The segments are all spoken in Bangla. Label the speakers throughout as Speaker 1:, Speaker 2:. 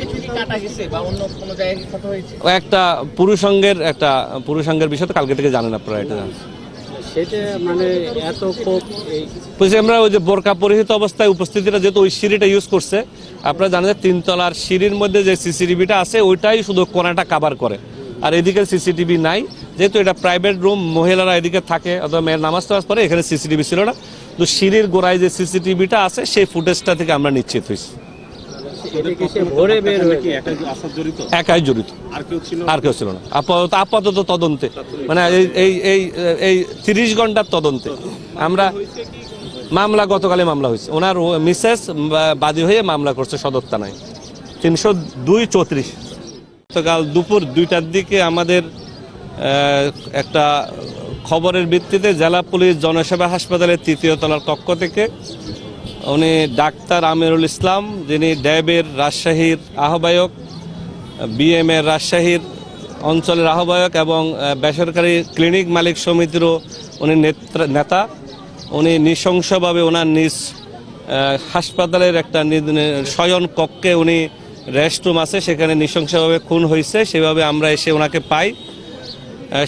Speaker 1: কিছু কি কাটা গেছে বা অন্য কোনো জায়গায় ক্ষত হয়েছে?
Speaker 2: ও একটা পুরুষঙ্গের একটা পুরুষঙ্গের বিষয় তো কালকে থেকে জানেন আপনারা এটা।
Speaker 3: সেটা মানে এত
Speaker 2: বলছি আমরা ওই যে বোরকা পরিহিত অবস্থায় উপস্থিতিটা যেহেতু ওই সিঁড়িটা ইউজ করছে আপনারা জানেন যে তিনতলার সিঁড়ির মধ্যে যে সিসিটিভিটা আছে ওইটাই শুধু কোনাটা কাভার করে। আর এদিকে সিসিটিভি নাই যেহেতু এটা প্রাইভেট রুম মহিলারা এদিকে থাকে অথবা মেয়ের নামাজ টামাজ পরে এখানে সিসিটিভি ছিল না। তো সিঁড়ির গোড়ায় যে সিসিটিভিটা আছে সেই ফুটেজটা থেকে আমরা নিশ্চিত হয়েছি। একাই জড়িত।
Speaker 4: আর কেউ ছিল?
Speaker 2: আর কেউ ছিল না। আপাতত আপাতত তদন্তে। মানে এই এই এই এই তিরিশ ঘণ্টার তদন্তে। আমরা মামলা গতকালে মামলা হয়েছে। ওনার মিসেস বাদী হয়ে মামলা করছে সদর থানায়। তিনশো দুই চৌত্রিশ। গতকাল দুপুর দুইটার দিকে আমাদের একটা খবরের ভিত্তিতে জেলা পুলিশ জনসেবা হাসপাতালের তৃতীয় তলার কক্ষ থেকে উনি ডাক্তার আমিরুল ইসলাম, যিনি ড্যাবের রাজশাহীর আহ্বায়ক বিএম এর রাজশাহীর অঞ্চলের আহ্বায়ক এবং বেসরকারি ক্লিনিক মালিক সমিতিরও উনি নেতা। উনি নৃশংসভাবে ওনার নিজ হাসপাতালের একটা শয়ন কক্ষে উনি রেস্টরুম আছে, সেখানে নৃশংসভাবে খুন হয়েছে। সেভাবে আমরা এসে ওনাকে পাই।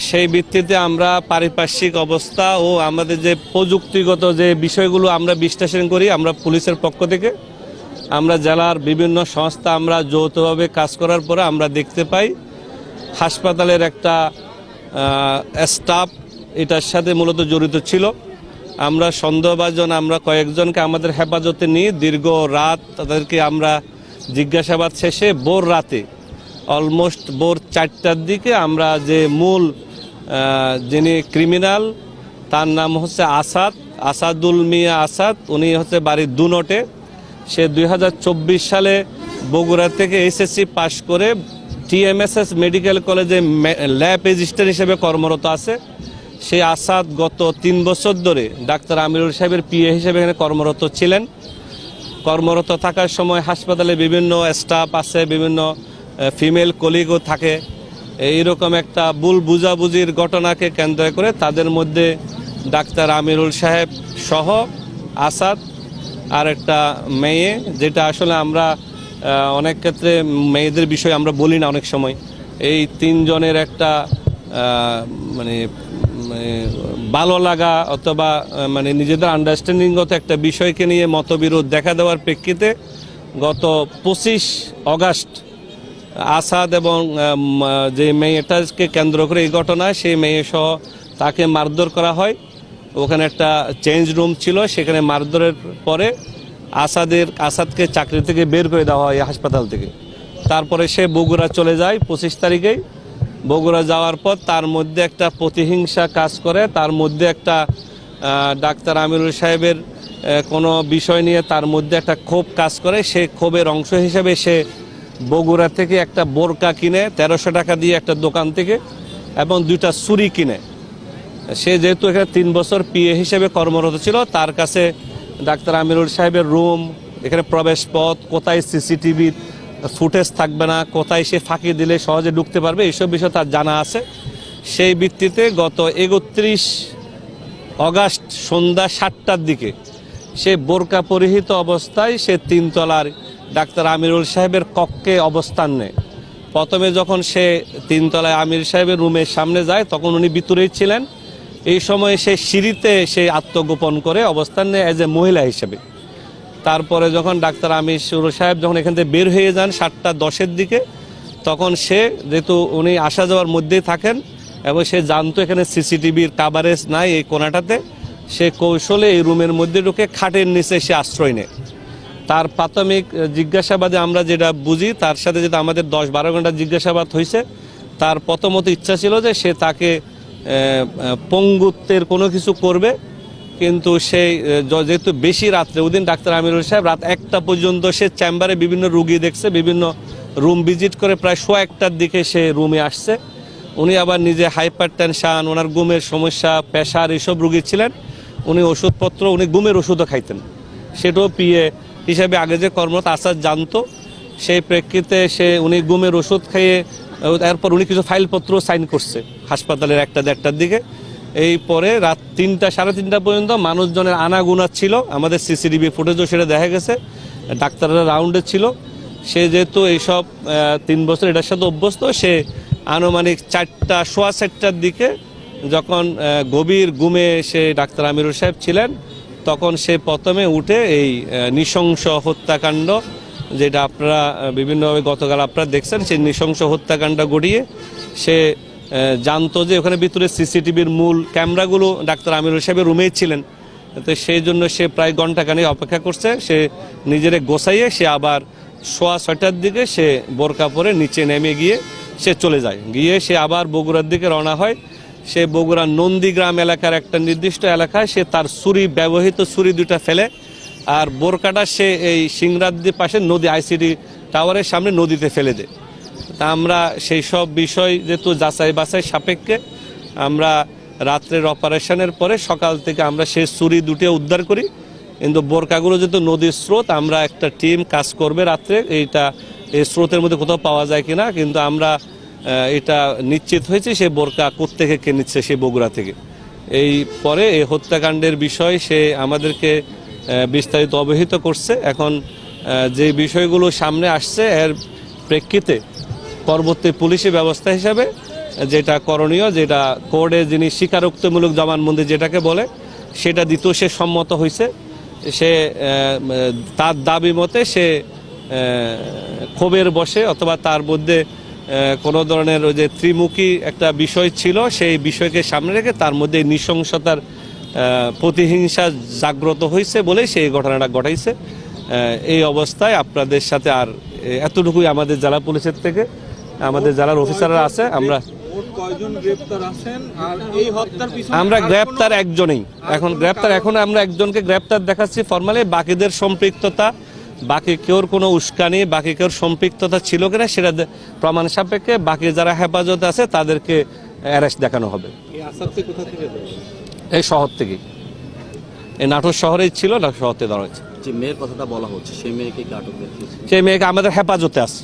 Speaker 2: সেই ভিত্তিতে আমরা পারিপার্শ্বিক অবস্থা ও আমাদের যে প্রযুক্তিগত যে বিষয়গুলো আমরা বিশ্লেষণ করি, আমরা পুলিশের পক্ষ থেকে, আমরা জেলার বিভিন্ন সংস্থা আমরা যৌথভাবে কাজ করার পরে আমরা দেখতে পাই, হাসপাতালের একটা স্টাফ এটার সাথে মূলত জড়িত ছিল। আমরা সন্দেহভাজন আমরা কয়েকজনকে আমাদের হেফাজতে নিয়ে দীর্ঘ রাত তাদেরকে আমরা জিজ্ঞাসাবাদ শেষে ভোর রাতে অলমোস্ট ভোর চারটার দিকে আমরা যে মূল যিনি ক্রিমিনাল, তার নাম হচ্ছে আসাদ, আসাদুল মিয়া আসাদ। উনি হচ্ছে বাড়ির দুনটে সে দুই হাজার চব্বিশ সালে বগুড়া থেকে এসএসসি পাশ করে টিএমএসএস মেডিকেল কলেজে ল্যাব রেজিস্ট্রার হিসেবে কর্মরত আছে। সেই আসাদ গত তিন বছর ধরে ডাক্তার আমিরুল সাহেবের পিএ হিসেবে এখানে কর্মরত ছিলেন। কর্মরত থাকার সময় হাসপাতালে বিভিন্ন স্টাফ আছে, বিভিন্ন ফিমেল কলিগও থাকে। এইরকম একটা ভুল বুঝাবুঝির ঘটনাকে কেন্দ্র করে তাদের মধ্যে ডাক্তার আমিরুল সাহেব সহ আসাদ আর একটা মেয়ে, যেটা আসলে আমরা অনেক ক্ষেত্রে মেয়েদের বিষয়ে আমরা বলি না অনেক সময়। এই তিনজনের একটা মানে ভালো লাগা অথবা মানে নিজেদের আন্ডারস্ট্যান্ডিংগত একটা বিষয়কে নিয়ে মতবিরোধ দেখা দেওয়ার প্রেক্ষিতে গত পঁচিশ অগাস্ট আসাদ এবং যে মেয়েটাকে কেন্দ্র করে এই ঘটনা সেই মেয়ে সহ তাকে মারধর করা হয়। ওখানে একটা চেঞ্জ রুম ছিল, সেখানে মারধরের পরে আসাদের, আসাদকে চাকরি থেকে বের করে দেওয়া হয় হাসপাতাল থেকে। তারপরে সে বগুড়া চলে যায় পঁচিশ তারিখেই বগুড়া যাওয়ার পর তার মধ্যে একটা প্রতিহিংসা কাজ করে। তার মধ্যে একটা ডাক্তার আমিরুল সাহেবের কোনো বিষয় নিয়ে তার মধ্যে একটা ক্ষোভ কাজ করে। সেই ক্ষোভের অংশ হিসেবে সে বগুড়া থেকে একটা বোরকা কিনে তেরোশো টাকা দিয়ে একটা দোকান থেকে এবং দুইটা ছুরি কিনে। সে যেহেতু এখানে তিন বছর পিএ হিসেবে কর্মরত ছিল, তার কাছে ডাক্তার আমিরুল সাহেবের রুম, এখানে প্রবেশ পথ কোথায় সিসিটিভি ফুটেজ থাকবে না, কোথায় সে ফাঁকি দিলে সহজে ঢুকতে পারবে, এইসব বিষয়ে তার জানা আছে। সেই ভিত্তিতে গত একত্রিশ অগাস্ট সন্ধ্যা সাতটার দিকে সে বোরকা পরিহিত অবস্থায় সে তিনতলার ডাক্তার আমিরুল সাহেবের কক্ষে অবস্থান নেয়। প্রথমে যখন সে তিনতলায় আমির সাহেবের রুমের সামনে যায়, তখন উনি ভিতরেই ছিলেন। এই সময় সে সিঁড়িতে সে আত্মগোপন করে অবস্থান নেয় অ্যাজ এ মহিলা হিসেবে। তারপরে যখন ডাক্তার আমির সাহেব যখন এখান থেকে বের হয়ে যান সাতটা দশের দিকে, তখন সে যেহেতু উনি আসা যাওয়ার মধ্যেই থাকেন এবং সে জানতো এখানে সিসিটিভির কাভারেজ নাই এই কোনাটাতে সে কৌশলে এই রুমের মধ্যে ঢুকে খাটের নিচে সে আশ্রয় নেয়। তার প্রাথমিক জিজ্ঞাসাবাদে আমরা যেটা বুঝি, তার সাথে যেটা আমাদের দশ বারো ঘণ্টা জিজ্ঞাসাবাদ হয়েছে তার প্রথমত ইচ্ছা ছিল যে সে তাকে পঙ্গুত্বের কোনো কিছু করবে, কিন্তু য- যেহেতু বেশি রাত্রে, ওদিন ডাক্তার আমিরুল সাহেব রাত একটা পর্যন্ত সে চেম্বারে বিভিন্ন রুগী দেখছে, বিভিন্ন রুম ভিজিট করে প্রায় শো একটার দিকে সে রুমে আসছে। উনি আবার নিজে হাইপার টেনশান ওনার ঘুমের সমস্যা, প্রেশার, এসব রুগী ছিলেন। উনি ওষুধপত্র, উনি ঘুমের ওষুধও খাইতেন। সেটাও পিএ হিসাবে আগে যে কর্মরত আসাদ জানতো, সেই প্রেক্ষিতে সে উনি গুমের ওষুধ খেয়ে, এরপর উনি কিছু ফাইলপত্র সাইন করছে হাসপাতালের একটা দেড়টার দিকে। এই পরে রাত তিনটা, সাড়ে তিনটা পর্যন্ত মানুষজনের আনাগুনা ছিল, আমাদের সিসিটিভি ফুটেজও সেটা দেখা গেছে, ডাক্তাররা রাউন্ডে ছিল। সে যেহেতু এইসব তিন বছর এটার সাথে অভ্যস্ত, সে আনুমানিক চারটা, সোয়া চারটার দিকে যখন গভীর গুমে সে ডাক্তার আমিরুল সাহেব ছিলেন তখন সে প্রথমে উঠে এই নৃশংস হত্যাকাণ্ড, যেটা আপনারা বিভিন্নভাবে গতকাল আপনারা দেখছেন, সেই নৃশংস হত্যাকাণ্ড গড়িয়ে সে জানতো যে ওখানে ভিতরে সিসিটিভির মূল ক্যামেরাগুলো ডাক্তার আমিরুল সাহেবের রুমেই ছিলেন। তো সেই জন্য সে প্রায় ঘন্টাখানেক অপেক্ষা করছে, সে নিজেরে গোসাইয়ে সে আবার সোয়া ছয়টার দিকে সে বোরকা পরে নিচে নেমে গিয়ে সে চলে যায়। গিয়ে সে আবার বগুড়ার দিকে রওনা হয় সে বগুড়ার নন্দীগ্রাম এলাকার একটা নির্দিষ্ট এলাকায় সে তার ছুরি, ব্যবহৃত ছুরি দুটা ফেলে আর বোরকাটা সে এই সিংরাদ্দির পাশে নদী আইসিডি টাওয়ারের সামনে নদীতে ফেলে দেয়। তা আমরা সেই সব বিষয় যেহেতু যাচাই বাছাই সাপেক্ষে, আমরা রাত্রের অপারেশনের পরে সকাল থেকে আমরা সেই ছুরি দুটো উদ্ধার করি। কিন্তু বোরকাগুলো যেহেতু নদীর স্রোত, আমরা একটা টিম কাজ করবে রাত্রে, এইটা এই স্রোতের মধ্যে কোথাও পাওয়া যায় কিনা, কিন্তু আমরা এটা নিশ্চিত হয়েছে, সে বোরকা কোত্থেকে কে নিচ্ছে সে বগুড়া থেকে। এই পরে এই হত্যাকাণ্ডের বিষয় সে আমাদেরকে বিস্তারিত অবহিত করছে। এখন যে বিষয়গুলো সামনে আসছে, এর প্রেক্ষিতে পরবর্তী পুলিশি ব্যবস্থা হিসাবে, যেটা করণীয়, যেটা কোর্টে যিনি স্বীকারোক্তিমূলক জবানবন্দি যেটাকে বলে, সেটা দিতেও সে সম্মত হয়েছে। সে তার দাবি মতে সে ক্ষোভের বসে অথবা তার মধ্যে কোনো ধরনের ওই যে ত্রিমুখী একটা বিষয় ছিল সেই বিষয়কে সামনে রেখে তার মধ্যে নৃশংসতার প্রতিহিংসা জাগ্রত হয়েছে বলেই সেই ঘটনাটা ঘটাইছে। এই অবস্থায় আপনাদের সাথে আর এতটুকুই আমাদের জেলা পুলিশের থেকে আমাদের জেলার অফিসাররা আছে আমরা আমরা গ্রেপ্তার একজনেই। এখন গ্রেপ্তার এখন আমরা একজনকে গ্রেপ্তার দেখাচ্ছি ফর্মালি বাকিদের সম্পৃক্ততা বাকি কেউর কোনো উস্কানি বাকি কেউর সম্পৃক্ততা ছিল কিনা সেটা প্রমাণ সাপেক্ষে বাকি যারা হেফাজতে আছে তাদেরকে অ্যারেস্ট দেখানো হবে।
Speaker 4: এই কোথা থেকে
Speaker 2: এই শহর নাটোর শহরেই ছিল না শহর থেকে ধরা হয়েছে।
Speaker 5: যে মেয়ের কথাটা বলা হচ্ছে সেই মেয়েকে কি আটক দেখিয়েছে
Speaker 2: সেই মেয়েকে আমাদের হেফাজতে আছে।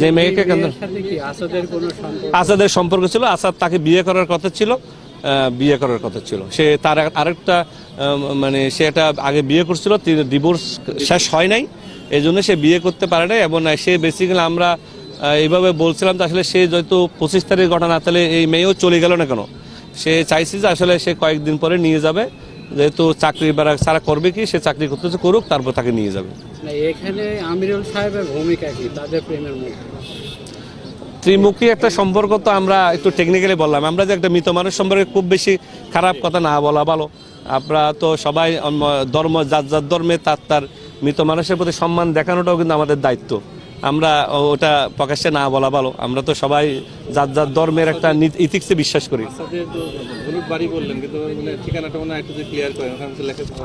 Speaker 2: যে মেয়েকে
Speaker 3: আসাদের সম্পর্ক
Speaker 2: ছিল আসাদ তাকে বিয়ে করার কথা ছিল। বিয়ে করার কথা ছিল। সে তার আরেকটা মানে সে একটা আগে বিয়ে করছিল ডিভোর্স শেষ হয় নাই এই জন্য সে বিয়ে করতে পারে নাই এবং সে বেসিক্যালি আমরা এইভাবে বলছিলাম যে আসলে সে যেহেতু পঁচিশ তারিখ ঘটনা, তাহলে এই মেয়েও চলে গেল না কেন? সে চাইছে যে আসলে সে কয়েকদিন পরে নিয়ে যাবে, যেহেতু চাকরি বারা সারা করবে কি, সে চাকরি করতেছে করুক, তারপর তাকে নিয়ে যাবে।
Speaker 3: এখানে আমিরুল সাহেবের ভূমিকা কি? তাদের প্রেমের মধ্যে?
Speaker 2: ত্রিমুখী একটা সম্পর্ক তো আমরা একটু টেকনিক্যালি বললাম। আমরা যে একটা মৃত মানুষ সম্পর্কে খুব বেশি খারাপ কথা না বলা ভালো। আমরা তো সবাই ধর্ম যার যার ধর্মে তার তার মৃত মানুষের প্রতি সম্মান দেখানোটাও কিন্তু আমাদের দায়িত্ব। আমরা ওটা প্রকাশ্যে না বলা ভালো। আমরা তো সবাই যার যার ধর্মের একটা ইথিক্সে বিশ্বাস করি।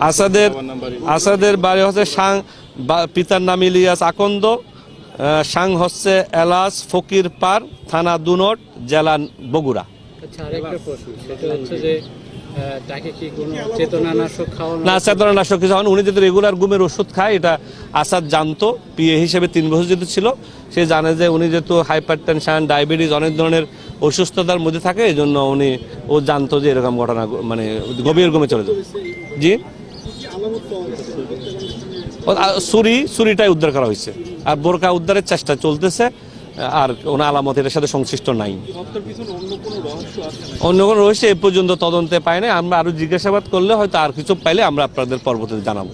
Speaker 4: আসাদের কিন্তু মানে
Speaker 2: আসাদের
Speaker 4: বাবার বাড়ি।
Speaker 2: হচ্ছে সাং পিতার নাম ইলিয়াস আকন্দ। সাং হচ্ছে এলাস ফকির পার থানা দুনট জেলা বগুড়া।
Speaker 3: আচ্ছা আরেকটা প্রশ্ন সেটা হচ্ছে যে আহ, তাকে কি কোনো চেতনানাশক খাওয়ানো
Speaker 2: না চেতনানাশক কিছু হন উনি যেহেতু রেগুলার ঘুমের ওষুধ খায় এটা আসাদ জানতো পিএ হিসেবে তিন বছর যেহেতু ছিল সে জানে যে উনি যেহেতু হাইপার টেনশন ডায়াবেটিস অনেক ধরনের অসুস্থতার মধ্যে থাকে এই জন্য উনি ও জানতো যে এরকম ঘটনা মানে গভীর ঘুমে চলে যাবে জি? ও, আ, ছুরি উদ্ধার করা হয়েছে। আর বোরকা উদ্ধারের চেষ্টা চলতেছে আর কোনো আলামত এটার সাথে সংশ্লিষ্ট নাই।
Speaker 4: অন্য কোনো রহস্য
Speaker 2: এ পর্যন্ত তদন্তে পায় না আমরা আরও জিজ্ঞাসাবাদ করলে হয়তো আর কিছু পাইলে আমরা আপনাদের পরবর্তীতে জানাব।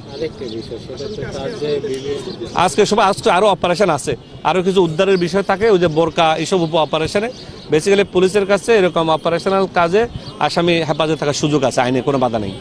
Speaker 2: আজকে সব আজকে আরও অপারেশন আছে। আরও কিছু উদ্ধারের বিষয় থাকে ওই যে বোরকা এইসব উপ অপারেশনে বেসিক্যালি পুলিশের কাছে এরকম অপারেশনাল কাজে আসামি হেফাজতে থাকার সুযোগ আছে আইনে কোনো বাধা নেই।